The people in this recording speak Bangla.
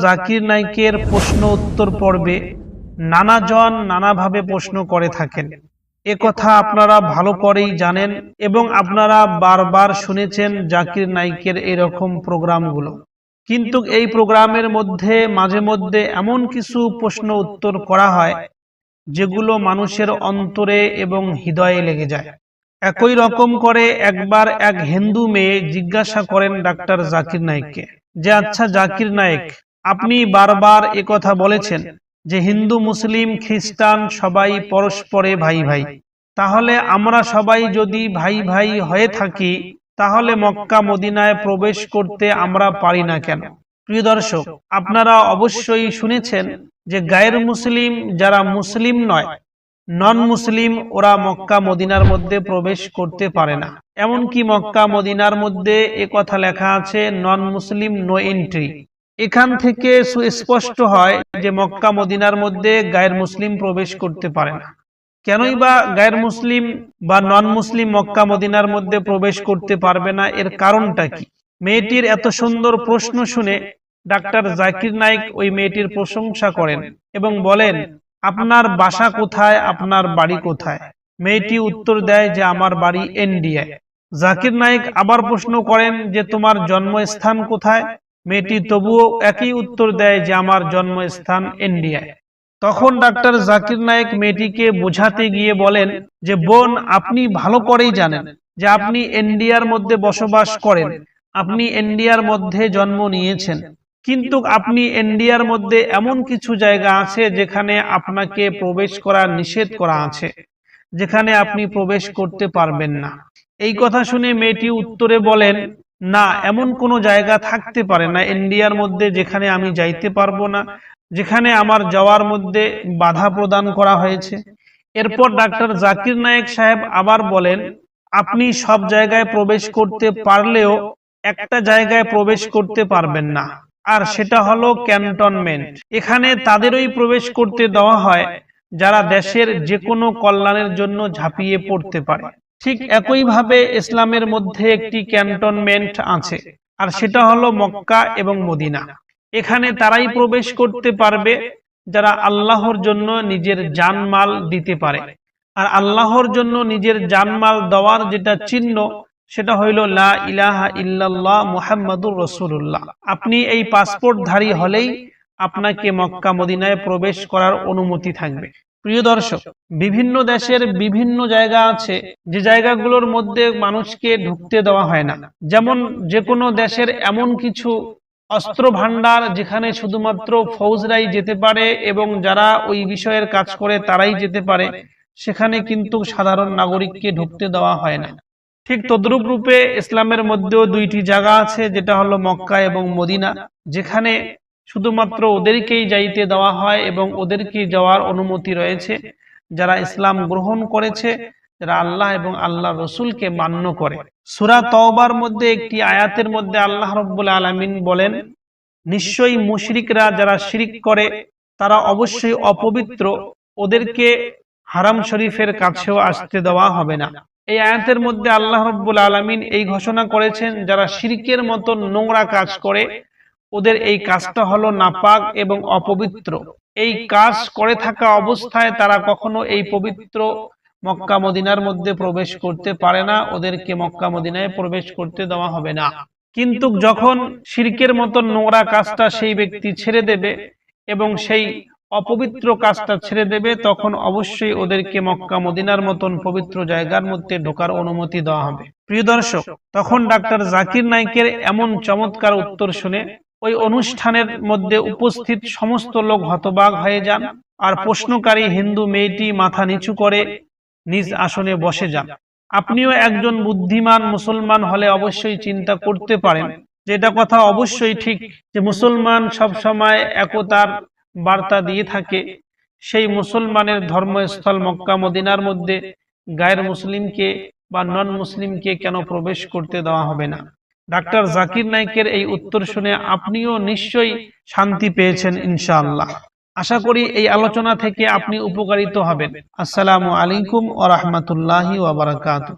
জাকির নাইকের প্রশ্ন উত্তর পর্বে আপনারা ভালো করেই জানেন এবং আপনারা বারবার শুনেছেন জাকির নাইকের এরকম প্রোগ্রামগুলো। কিন্তু এই প্রোগ্রামের মধ্যে, মাঝে মধ্যে এমন কিছু প্রশ্ন উত্তর করা হয়, যেগুলো মানুষের অন্তরে এবং হৃদয়ে লেগে যায়। একই রকম করে একবার এক হিন্দু মেয়ে জিজ্ঞাসা করেন ডাক্তার জাকির নায়েককে যে আচ্ছা জাকির নায়েক, আপনি বারবার কথা বলেছেন যে হিন্দু, মুসলিম, খ্রিস্টান সবাই পরস্পরে ভাই ভাই। তাহলে আমরা সবাই যদি ভাই ভাই হয়ে থাকি, তাহলে মক্কা মদিনায় প্রবেশ করতে আমরা পারি না কেন? প্রিয় দর্শক, আপনারা অবশ্যই শুনেছেন যে গায়ের মুসলিম যারা মুসলিম নয় নন মুসলিম ওরা মক্কা, মদিনার মধ্যে প্রবেশ করতে পারে না। এমনকি মক্কা, মদিনার মধ্যে এ কথা লেখা আছে নন মুসলিম নো এন্ট্রি এখান থেকে সুস্পষ্ট হয় যে মক্কা, মদিনার মধ্যে গায়ের মুসলিম প্রবেশ করতে পারে না। কেনই বা গায়ের মুসলিম বা নন মুসলিম মক্কা, মদিনার মধ্যে প্রবেশ করতে পারবে না, এর কারণটা কি? মেয়েটির এত সুন্দর প্রশ্ন শুনে ডাক্তার জাকির নাইক ওই মেয়েটির প্রশংসা করেন এবং বলেন আপনার বাসা কোথায় আপনার বাড়ি কোথায়? মেয়েটি উত্তর দেয় যে আমার বাড়ি ইন্ডিয়ায় জাকির নাইক আবার প্রশ্ন করেন যে তোমার জন্মস্থান কোথায়? মেয়েটি তবুও একই উত্তর দেয় যে আমার জন্মস্থান ইন্ডিয়ায় তখন ডাক্তার জাকির নায়েক মেয়েটিকে বোঝাতে গিয়ে বলেন যে বোন আপনি ভালো করেই জানেন যে আপনি এনডিআর মধ্যে বসবাস করেন। আপনি এনডিআর মধ্যে জন্ম নিয়েছেন। কিন্তু আপনি ইন্ডিয়ার মধ্যে এমন কিছু জায়গা আছে যেখানে আপনাকে প্রবেশ করা নিষেধ করা আছে, যেখানে আপনি প্রবেশ করতে পারবেন না। এই কথা শুনে মেয়েটি উত্তরে বলেন, না, এমন কোনো জায়গা থাকতে পারে না ইন্ডিয়ার মধ্যে যেখানে আমি যাইতে পারব না, যেখানে আমার যাওয়ার মধ্যে বাধা প্রদান করা হয়েছে। এরপর ডাক্তার জাকির নায়েক সাহেব আবার বলেন, আপনি সব জায়গায় প্রবেশ করতে পারলেও একটা জায়গায় প্রবেশ করতে পারবেন না। আর সেটা হলো ক্যান্টনমেন্ট। এখানে তাদেরই প্রবেশ করতে দেওয়া হয়, যারা দেশের যে কোনো কল্যাণের জন্য ঝাঁপিয়ে পড়তে পারে। ঠিক একইভাবে ইসলামের মধ্যে একটি ক্যান্টনমেন্ট আছে, আর সেটা হলো মক্কা এবং মদিনা। এখানে তারাই প্রবেশ করতে পারবে, যারা আল্লাহর জন্য নিজের জানমাল দিতে পারে। আর আল্লাহর জন্য নিজের জানমাল দেওয়ার যেটা চিহ্ন সেটা হইল, লা ইলাহা ইল্লাল্লাহ মুহাম্মাদুর রসুল্লাহ আপনি এই পাসপোর্টধারী হলেই আপনাকে মক্কা মদিনায় প্রবেশ করার অনুমতি থাকবে। প্রিয় দর্শক, বিভিন্ন দেশের বিভিন্ন জায়গা আছে, যে জায়গাগুলোর মধ্যে মানুষকে ঢুকতে দেওয়া হয় না। যেমন যে কোনো দেশের এমন কিছু অস্ত্র ভান্ডার যেখানে শুধুমাত্র ফৌজরাই যেতে পারে এবং যারা ওই বিষয়ের কাজ করে তারাই যেতে পারে, সেখানে কিন্তু সাধারণ নাগরিককে ঢুকতে দেওয়া হয় না। ঠিক তদ্রুপ রূপে ইসলামের মধ্যেও দুইটি জায়গা আছে, যেটা হলো মক্কা এবং মদিনা, যেখানে শুধুমাত্র ওদেরকেই যাইতে দেওয়া হয় এবং ওদেরকে যাওয়ার অনুমতি রয়েছে। যারা ইসলাম গ্রহণ করেছে, যারা আল্লাহ এবং আল্লাহ রসুলকে মান্য করে। সুরা তওবার মধ্যে একটি আয়াতের মধ্যে আল্লাহ রব্বুল আলমিন বলেন, নিশ্চয়ই মুশরিকরা যারা শিরিক করে, তারা অবশ্যই অপবিত্র। ওদেরকে হারাম শরীফের কাছেও আসতে দেওয়া হবে না। এই আয়াতের মধ্যে আল্লাহ রব্বুল আলমিন এই ঘোষণা করেছেন, যারা শিরিকের মতো নোংরা কাজ করে, ওদের এই কাজটা হলো নাপাক এবং অপবিত্র। এই কাজ করে থাকা অবস্থায় তারা কখনো এই পবিত্র মক্কা মদিনার মধ্যে প্রবেশ করতে পারে না, ওদেরকে মক্কা মদিনায় প্রবেশ করতে দেওয়া হবে না। কিন্তু যখন শিরকের মতো নোংরা কাজটা সেই ব্যক্তি ছেড়ে দেবে এবং সেই অপবিত্র কাজটা ছেড়ে দেবে, তখন অবশ্যই ওদেরকে মক্কা মদিনার মতন পবিত্র জায়গার মধ্যে ঢোকার অনুমতি দেওয়া হবে। প্রিয় দর্শক, তখন ডাক্তার জাকির নাইকের এমন চমৎকার উত্তর শুনে ওই অনুষ্ঠানের মধ্যে উপস্থিত সমস্ত লোক হতবাগ হয়ে যান আর প্রশ্নকারী হিন্দু মেয়েটি মাথা নিচু করে নিজ আসনে বসে যান। আপনিও একজন বুদ্ধিমান মুসলমান হলে অবশ্যই চিন্তা করতে পারেন। যেটা কথা অবশ্যই ঠিক যে মুসলমান সবসময় একতার বার্তা দিয়ে থাকে। সেই মুসলমানের ধর্মস্থল মক্কা মদিনার মধ্যে গায়ের মুসলিমকে বা নন মুসলিমকে কেন প্রবেশ করতে দেওয়া হবে না? ডাক্তার জাকির নাইকের এই উত্তর শুনে আপনিও নিশ্চয়ই শান্তি পেয়েছেন, ইনশাআল্লাহ। আশা করি এই আলোচনা থেকে আপনি উপকারিত হবেন। আসসালামু আলাইকুম ওয়া রাহমাতুল্লাহি ওয়া বারাকাতুহু।